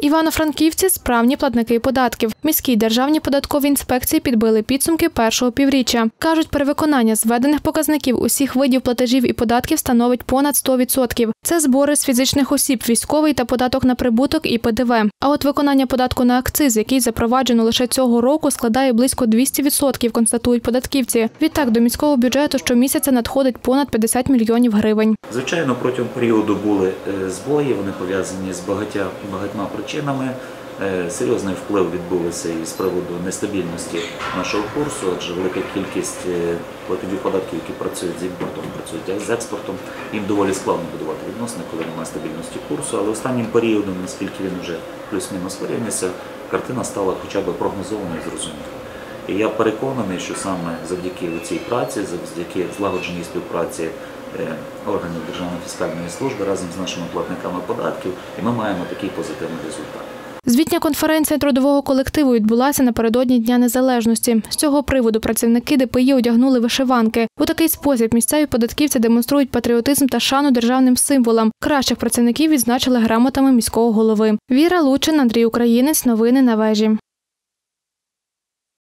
Івано-Франківці справні платники податків. Міській державній податковій інспекції підбили підсумки першого півріччя. Кажуть, перевиконання зведених показників усіх видів платежів і податків становить понад 100%. Це збори з фізичних осіб, військовий та податок на прибуток і ПДВ. А от виконання податку на акциз, який запроваджено лише цього року, складає близько 200%, констатують податківці. Відтак до міського бюджету щомісяця надходить понад 50 мільйонів гривень. Звичайно, протягом періоду були е, збої, вони пов'язані з багатьма причинами. Е, Серйозний вплив відбувся і з приводу нестабільності нашого курсу, адже велика кількість е, платежів податків, які працюють з імпортом, працюють з експортом. Їм доволі складно будувати відносини, коли немає стабільності курсу. Але останнім періодом, наскільки він вже плюс-мінус вирівнявся, картина стала хоча б прогнозованою і зрозумілою. І я переконаний, що саме завдяки цій праці, завдяки злагодженій співпраці органів Державної фіскальної служби разом з нашими платниками податків, і ми маємо такий позитивний результат. Звітня конференція трудового колективу відбулася напередодні Дня Незалежності. З цього приводу працівники ДПІ одягнули вишиванки. У такий спосіб місцеві податківці демонструють патріотизм та шану державним символам. Кращих працівників відзначили грамотами міського голови. Віра Лучин, Андрій Українець. Новини на вежі.